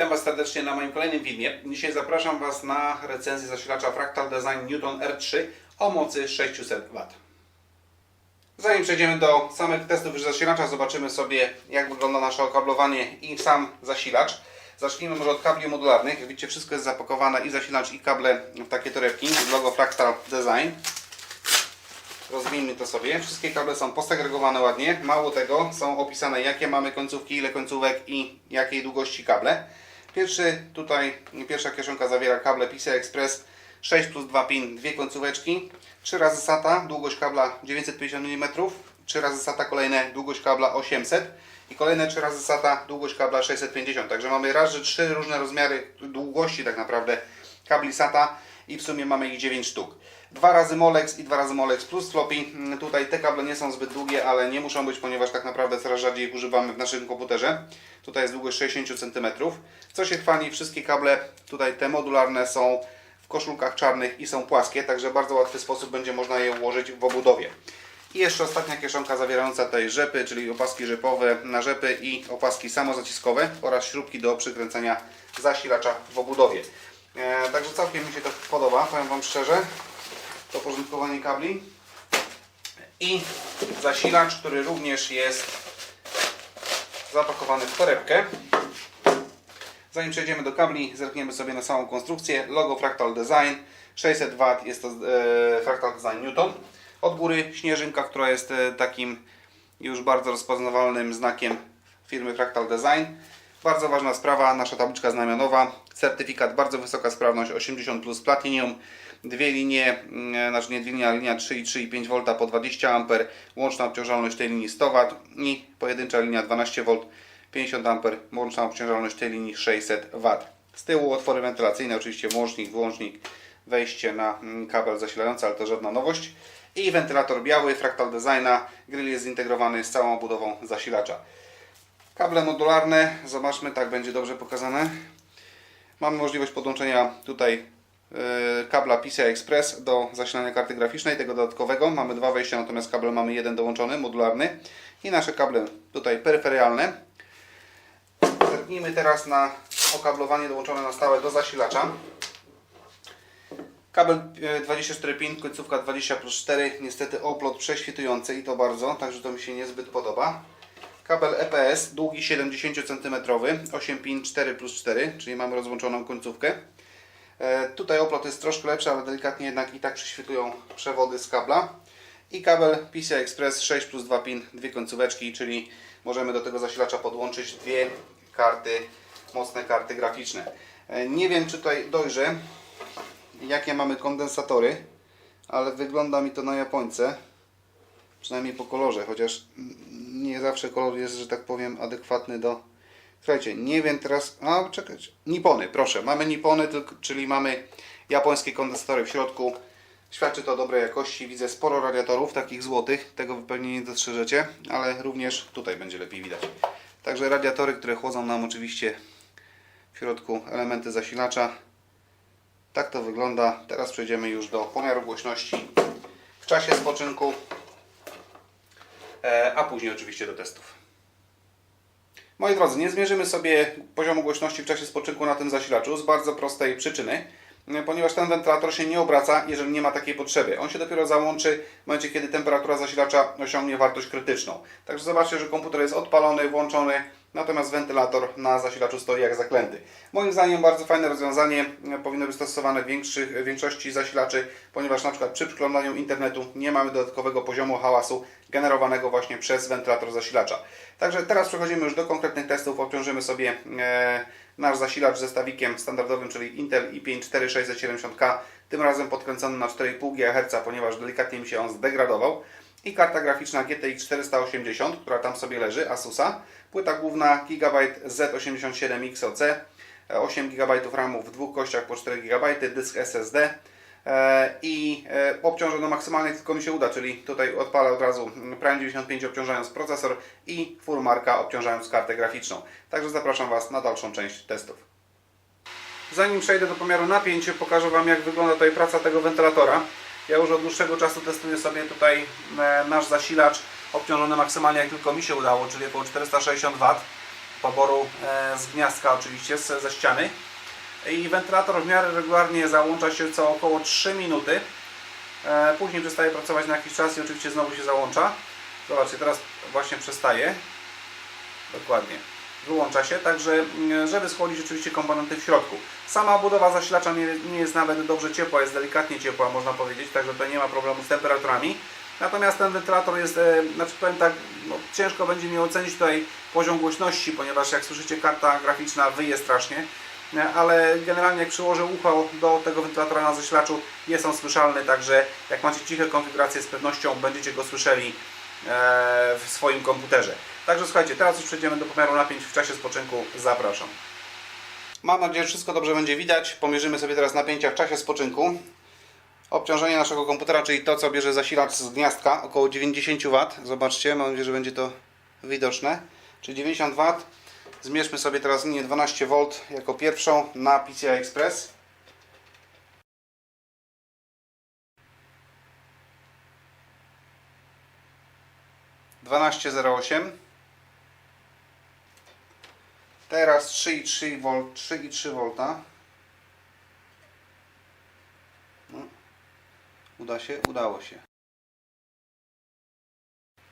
Witam Was serdecznie na moim kolejnym filmie. Dzisiaj zapraszam Was na recenzję zasilacza Fractal Design Newton R3 o mocy 600 W. Zanim przejdziemy do samych testów już zasilacza, zobaczymy sobie jak wygląda nasze okablowanie i sam zasilacz. Zacznijmy może od kabli modularnych. Jak widzicie wszystko jest zapakowane i zasilacz i kable w takie torebki z logo Fractal Design. Rozwijmy to sobie. Wszystkie kable są posegregowane ładnie. Mało tego, są opisane jakie mamy końcówki, ile końcówek i jakiej długości kable. Pierwszy tutaj, pierwsza kieszonka zawiera kable PCI Express 6 plus 2 pin, dwie końcóweczki, 3 razy SATA, długość kabla 950 mm, 3 razy SATA kolejne, długość kabla 800 i kolejne 3 razy SATA, długość kabla 650. Także mamy raz, że trzy różne rozmiary długości tak naprawdę kabli SATA i w sumie mamy ich 9 sztuk. Dwa razy Molex i dwa razy Molex plus floppy. Mm, Tutaj te kable nie są zbyt długie, ale nie muszą być, ponieważ tak naprawdę coraz rzadziej ich używamy w naszym komputerze. Tutaj jest długość 60 cm. Co się chwali, wszystkie kable, tutaj te modularne są w koszulkach czarnych i są płaskie, także bardzo łatwy sposób będzie można je ułożyć w obudowie. I jeszcze ostatnia kieszonka zawierająca tutaj rzepy, czyli opaski rzepowe na rzepy i opaski samozaciskowe oraz śrubki do przykręcenia zasilacza w obudowie. E, także całkiem mi się to podoba, powiem Wam szczerze. To porządkowanie kabli. I zasilacz, który również jest zapakowany w torebkę. Zanim przejdziemy do kabli, zerkniemy sobie na samą konstrukcję. Logo Fractal Design, 600 W jest to e, Fractal Design Newton. Od góry śnieżynka, która jest e, takim już bardzo rozpoznawalnym znakiem firmy Fractal Design. Bardzo ważna sprawa, nasza tabliczka znamionowa, certyfikat bardzo wysoka sprawność 80 plus Platinum, dwie linie, mm, znaczy nie dwie linie, linia 3,3 i 5 V po 20 A, łączna obciążalność tej linii 100 W i pojedyncza linia 12 V 50 A, łączna obciążalność tej linii 600 W. Z tyłu otwory wentylacyjne, oczywiście włącznik, wyłącznik, wejście na mm, kabel zasilający, ale to żadna nowość. I wentylator biały Fractal Designa, grill jest zintegrowany z całą budową zasilacza. Kable modularne, zobaczmy, tak będzie dobrze pokazane. Mamy możliwość podłączenia tutaj e, kabla PCI Express do zasilania karty graficznej, tego dodatkowego. Mamy dwa wejścia, natomiast kabel mamy jeden dołączony, modularny. I nasze kable tutaj peryferialne. Zerknijmy teraz na okablowanie dołączone na stałe do zasilacza. Kabel e, 24 pin, końcówka 20 plus 4, niestety oplot prześwitujący i to bardzo, także to mi się niezbyt podoba. Kabel EPS, długi 70 cm, 8 pin 4 plus 4, czyli mamy rozłączoną końcówkę. E, Tutaj oplot jest troszkę lepszy, ale delikatnie jednak i tak prześwitują przewody z kabla. I kabel PCI Express 6 plus 2 pin, dwie końcóweczki, czyli możemy do tego zasilacza podłączyć dwie karty, mocne karty graficzne. E, Nie wiem czy tutaj dojrzę, jakie mamy kondensatory, ale wygląda mi to na Japońce. Przynajmniej po kolorze, chociaż nie zawsze kolor jest, że tak powiem, adekwatny do. Słuchajcie, nie wiem teraz. A, czekać. Nipony, proszę. Mamy nipony, czyli mamy japońskie kondensatory w środku. Świadczy to dobrej jakości. Widzę sporo radiatorów, takich złotych. Tego wy pewnie nie dostrzeżecie, ale również tutaj będzie lepiej widać. Także radiatory, które chłodzą nam oczywiście w środku elementy zasilacza. Tak to wygląda. Teraz przejdziemy już do pomiaru głośności w czasie spoczynku, a później oczywiście do testów. Moi drodzy, nie zmierzymy sobie poziomu głośności w czasie spoczynku na tym zasilaczu z bardzo prostej przyczyny, e, ponieważ ten wentylator się nie obraca, jeżeli nie ma takiej potrzeby. On się dopiero załączy w momencie, kiedy temperatura zasilacza osiągnie wartość krytyczną. Także zobaczcie, że komputer jest odpalony, włączony, natomiast wentylator na zasilaczu stoi jak zaklęty. Moim zdaniem bardzo fajne rozwiązanie, e, powinno być stosowane w większości zasilaczy, ponieważ na przykład przy przeglądaniu internetu nie mamy dodatkowego poziomu hałasu generowanego właśnie przez wentylator zasilacza. Także teraz przechodzimy już do konkretnych testów, obciążymy sobie e, nasz zasilacz zestawikiem standardowym, czyli Intel i5 4670K, tym razem podkręcony na 4,5 GHz, ponieważ delikatnie mi się on zdegradował. I karta graficzna GTX 480, która tam sobie leży, Asusa. Płyta główna Gigabyte Z87 XOC, 8 GB RAMu w dwóch kościach po 4 GB, dysk SSD i e, obciążę do maksymalnych tylko mi się uda, czyli tutaj odpalę od razu Prime 95 obciążając procesor i Furmarka obciążając kartę graficzną. Także zapraszam Was na dalszą część testów. Zanim przejdę do pomiaru napięć, pokażę Wam jak wygląda tutaj praca tego wentylatora. Ja już od dłuższego czasu testuję sobie tutaj e, nasz zasilacz obciążony maksymalnie jak tylko mi się udało, czyli około 460 W. poboru e, z gniazdka oczywiście, ze ściany. I wentylator w miarę regularnie załącza się co około 3 minuty. E, Później przestaje pracować na jakiś czas i oczywiście znowu się załącza. Zobaczcie, teraz właśnie przestaje. Dokładnie. Wyłącza się, także mm, żeby schłodzić oczywiście komponenty w środku. Sama budowa zasilacza nie, nie jest nawet dobrze ciepła, jest delikatnie ciepła można powiedzieć, także tutaj nie ma problemu z temperaturami. Natomiast ten wentylator jest, e, znaczy powiem tak, no, ciężko będzie mi ocenić tutaj poziom głośności, ponieważ jak słyszycie karta graficzna wyje strasznie. E, Ale generalnie jak przyłożę ucho do tego wentylatora na zasilaczu jest on słyszalny, także jak macie ciche konfiguracje z pewnością będziecie go słyszeli e, w swoim komputerze. Także słuchajcie, teraz już przejdziemy do pomiaru napięć w czasie spoczynku. Zapraszam. Mam nadzieję, że wszystko dobrze będzie widać. Pomierzymy sobie teraz napięcia w czasie spoczynku. Obciążenie naszego komputera, czyli to, co bierze zasilacz z gniazdka, około 90 W. Zobaczcie, mam nadzieję, że będzie to widoczne. Czyli 90 W. Zmierzmy sobie teraz linię 12 V jako pierwszą na PCI Express. Dwanaście zero osiem. Teraz 3,3 V, 3,3 V. No. Uda się? Udało się.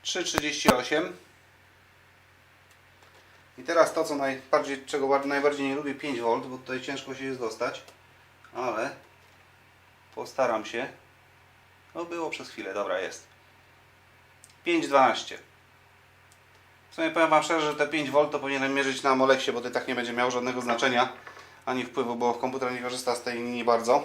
3,38. I teraz to, co najbardziej, czego bar- najbardziej nie lubię, 5 V, bo tutaj ciężko się jest dostać. Ale postaram się. No było przez chwilę, dobra jest. 5,12. W sumie powiem Wam szczerze, że te 5 V to powinienem mierzyć na Moleksie, bo to tak nie będzie miało żadnego znaczenia ani wpływu, bo komputer nie korzysta z tej linii bardzo.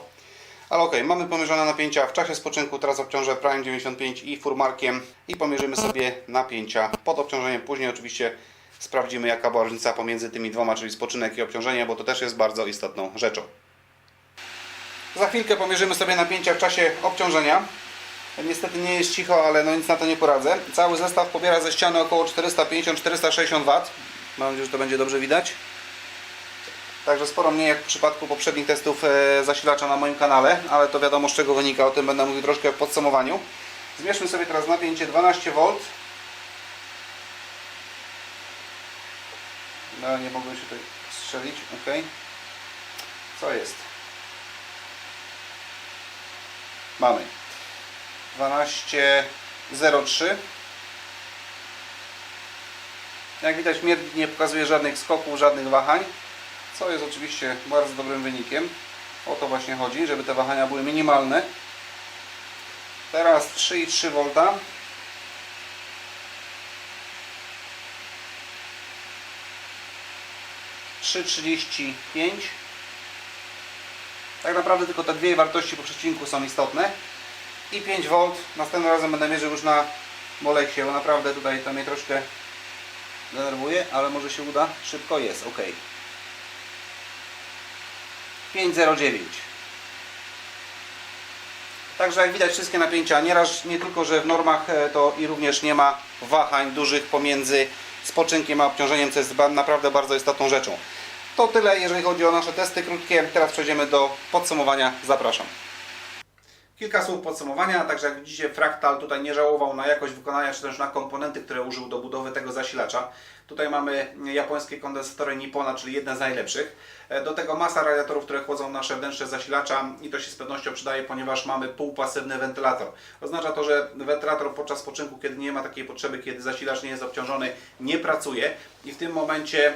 Ale ok, mamy pomierzone napięcia w czasie spoczynku. Teraz obciążę Prime 95 i furmarkiem i pomierzymy sobie napięcia pod obciążeniem. Później oczywiście sprawdzimy jaka była różnica pomiędzy tymi dwoma, czyli spoczynek i obciążenie, bo to też jest bardzo istotną rzeczą. Za chwilkę pomierzymy sobie napięcia w czasie obciążenia. Niestety nie jest cicho, ale no nic na to nie poradzę. Cały zestaw pobiera ze ściany około 450-460 W. Mam nadzieję, że to będzie dobrze widać. Także sporo mniej jak w przypadku poprzednich testów e, zasilacza na moim kanale, ale to wiadomo z czego wynika, o tym będę mówił troszkę w podsumowaniu. Zmierzmy sobie teraz napięcie 12 V. No nie mogłem się tutaj strzelić, ok. Co jest? Mamy 12.03 Jak widać miernik nie pokazuje żadnych skoków, żadnych wahań co jest oczywiście bardzo dobrym wynikiem. O to właśnie chodzi, żeby te wahania były minimalne. Teraz 3,3 V. Trzy trzydzieści pięć. Tak naprawdę tylko te dwie wartości po przecinku są istotne. I 5 V. Następnym razem będę mierzył już na Moleksie, bo naprawdę tutaj to mnie troszkę denerwuje, ale może się uda. Szybko jest, ok. 509. Także jak widać wszystkie napięcia, nieraz nie tylko, że w normach e, to i również nie ma wahań dużych pomiędzy spoczynkiem a obciążeniem, co jest naprawdę bardzo istotną rzeczą. To tyle, jeżeli chodzi o nasze testy krótkie. Teraz przejdziemy do podsumowania. Zapraszam. Kilka słów podsumowania, także jak widzicie Fractal tutaj nie żałował na jakość wykonania, czy też na komponenty, które użył do budowy tego zasilacza. Tutaj mamy japońskie kondensatory Nippona, czyli jedne z najlepszych. E, Do tego masa radiatorów, które chłodzą nasze wnętrze zasilacza i to się z pewnością przydaje, ponieważ mamy półpasywny wentylator. Oznacza to, że wentylator podczas spoczynku, kiedy nie ma takiej potrzeby, kiedy zasilacz nie jest obciążony, nie pracuje i w tym momencie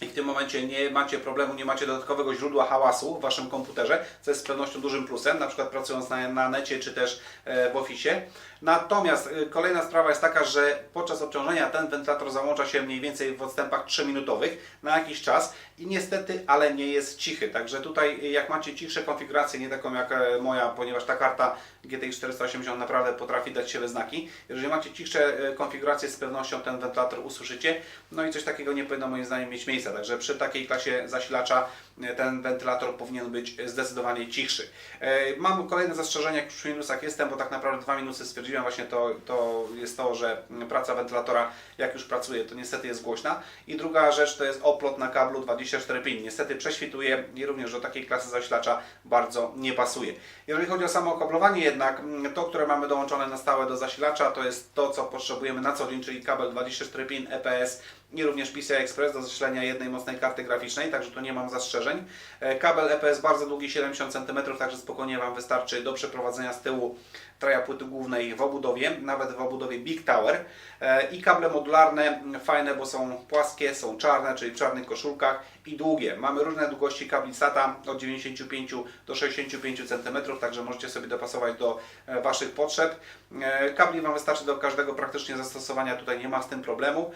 i w tym momencie nie macie problemu, nie macie dodatkowego źródła hałasu w Waszym komputerze, co jest z pewnością dużym plusem, na przykład pracując na, na necie czy też e, w Office. Natomiast e, kolejna sprawa jest taka, że podczas obciążenia ten wentylator załącza się mniej więcej w odstępach 3-minutowych na jakiś czas i niestety, ale nie jest cichy. Także tutaj e, jak macie cichsze konfiguracje, nie taką jak moja, ponieważ ta karta GTX 480 naprawdę potrafi dać się we znaki. Jeżeli macie cichsze konfiguracje, z pewnością ten wentylator usłyszycie. No i coś takiego nie powinno moim zdaniem mieć miejsca. Także przy takiej klasie zasilacza e, ten wentylator powinien być zdecydowanie cichszy. E, Mam kolejne zastrzeżenie, jak przy minusach jestem, bo tak naprawdę dwa minusy stwierdziłem właśnie to, to jest to, że praca wentylatora jak już pracuje, to niestety jest głośna. I druga rzecz to jest oplot na kablu 24 pin. Niestety prześwituje i również do takiej klasy zasilacza bardzo nie pasuje. Jeżeli chodzi o samo okablowanie jednak, to które mamy dołączone na stałe do zasilacza, to jest to, co potrzebujemy na co dzień, czyli kabel 24 pin EPS i również PCI Express do zasilania jednej mocnej karty graficznej, także tu nie mam zastrzeżeń. E, Kabel EPS bardzo długi, 70 cm, także spokojnie Wam wystarczy do przeprowadzenia z tyłu traja płyty głównej w obudowie, nawet w obudowie Big Tower. E, I kable modularne, fajne, bo są płaskie, są czarne, czyli w czarnych koszulkach i długie. Mamy różne długości kabli SATA od 95 do 65 cm, także możecie sobie dopasować do e, Waszych potrzeb. E, Kabli Wam wystarczy do każdego praktycznie zastosowania, tutaj nie ma z tym problemu.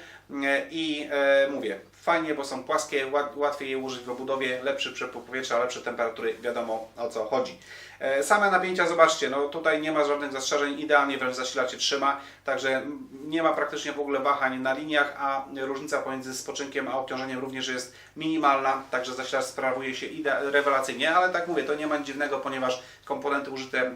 I mówię, fajnie, bo są płaskie, łat- łatwiej je użyć w obudowie, lepszy przepływ powietrza, lepsze temperatury, wiadomo o co chodzi. E, Same napięcia, zobaczcie, no tutaj nie ma żadnych zastrzeżeń, idealnie wręcz zasilacz się trzyma, także nie ma praktycznie w ogóle wahań na liniach, a różnica pomiędzy spoczynkiem a obciążeniem również jest minimalna, także zasilacz sprawuje się rewelacyjnie, ale tak mówię, to nie ma nic dziwnego, ponieważ komponenty użyte e,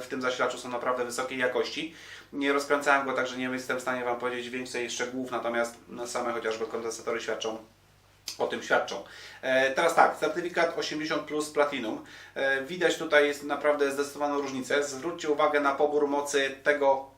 w tym zasilaczu są naprawdę wysokiej jakości. Nie rozkręcałem go, także nie jestem w stanie Wam powiedzieć więcej szczegółów, natomiast no, same chociażby kondensatory świadczą o tym świadczą. E, teraz tak, certyfikat 80 plus Platinum. E, widać tutaj jest naprawdę zdecydowaną różnicę. Zwróćcie uwagę na pobór mocy tego,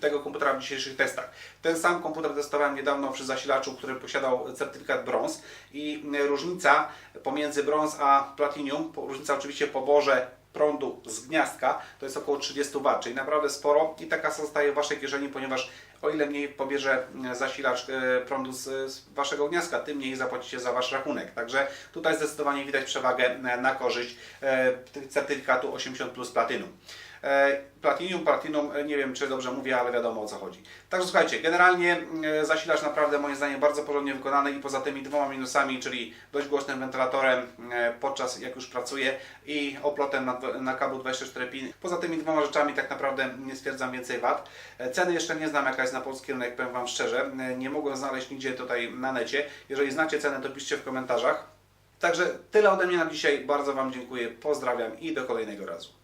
tego komputera w dzisiejszych testach. Ten sam komputer testowałem niedawno przy zasilaczu, który posiadał certyfikat brąz i e, różnica pomiędzy brąz a Platinum, po- różnica oczywiście w poborze prądu z gniazdka to jest około 30 W, czyli naprawdę sporo i ta kasa zostaje w Waszej kieszeni, ponieważ o ile mniej pobierze e, zasilacz e, prądu z, Waszego gniazdka, tym mniej zapłacicie za Wasz rachunek. Także tutaj zdecydowanie widać przewagę e, na korzyść e, certyfikatu 80 plus Platinum. E, Platinum, Platinum, e, nie wiem czy dobrze mówię, ale wiadomo o co chodzi. Także słuchajcie, generalnie e, zasilacz naprawdę moim zdaniem bardzo porządnie wykonany i poza tymi dwoma minusami, czyli dość głośnym wentylatorem e, podczas jak już pracuję i oplotem na, na kablu 24 pin. Poza tymi dwoma rzeczami tak naprawdę nie stwierdzam więcej wad. Ceny jeszcze nie znam jaka jest na polski rynek, powiem Wam szczerze. Nie mogłem znaleźć nigdzie tutaj na necie. Jeżeli znacie cenę, to piszcie w komentarzach. Także tyle ode mnie na dzisiaj. Bardzo Wam dziękuję, pozdrawiam i do kolejnego razu.